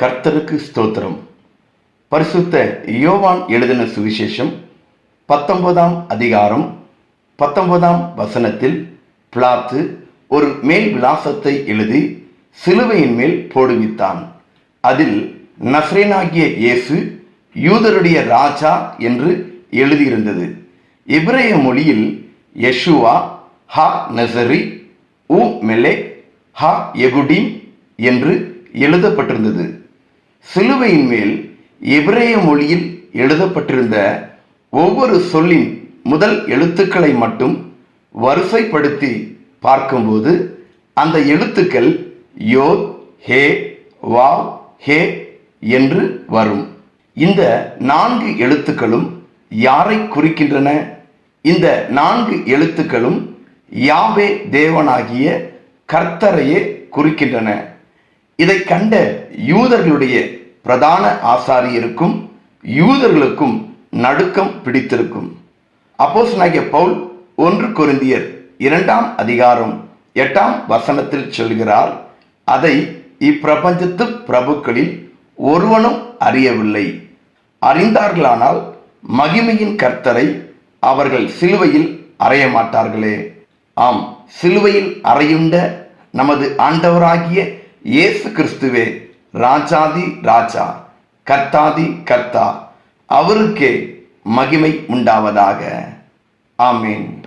கர்த்தருக்கு ஸ்தோத்திரம். பரிசுத்த யோவான் எழுதின சுவிசேஷம் பத்தொன்பதாம் அதிகாரம் பத்தொன்பதாம் வசனத்தில் பிளாத்து ஒரு மேல் விலாசத்தை எழுதி சிலுவையின் மேல் போடுவித்தான். அதில் நஸ்ரேனாகிய இயேசு யூதருடைய ராஜா என்று எழுதியிருந்தது. இப்ரேய மொழியில் யஷுவா ஹா நசரி உ மெலே ஹா எகுடிம் என்று எழுதப்பட்டிருந்தது. சிலுவையின் மேல் எபிரேய மொழியில் எழுதப்பட்டிருந்த ஒவ்வொரு சொல்லின் முதல் எழுத்துக்களை மட்டும் வரிசைப்படுத்தி பார்க்கும்போது அந்த எழுத்துக்கள் யோ ஹே வாவ் ஹே என்று வரும். இந்த நான்கு எழுத்துக்களும் யாரை குறிக்கின்றன? இந்த நான்கு எழுத்துக்களும் யாவே தேவனாகிய கர்த்தரையே குறிக்கின்றன. இதை கண்ட யூதர்களுடைய பிரதான ஆசாரியருக்கும் யூதர்களுக்கும் நடுக்கம் பிடித்திருக்கும். அப்போஸ் நாகிய பவுல் ஒன்று கொரிந்தியர் இரண்டாம் அதிகாரம் எட்டாம் வசனத்தில் சொல்கிறார் அதை இப்பிரபஞ்சத்து பிரபுக்களில் ஒருவனும் அறியவில்லை. அறிந்தார்களானால் மகிமையின் கர்த்தரை அவர்கள் சிலுவையில் அறைய மாட்டார்களே ஆம் சிலுவையில் அறையுண்ட நமது ஆண்டவராகிய இயேசு கிறிஸ்துவே ராஜாதி ராஜா கர்த்தாதி கர்த்தா அவருக்கே மகிமை உண்டாவதாக. ஆமீன்.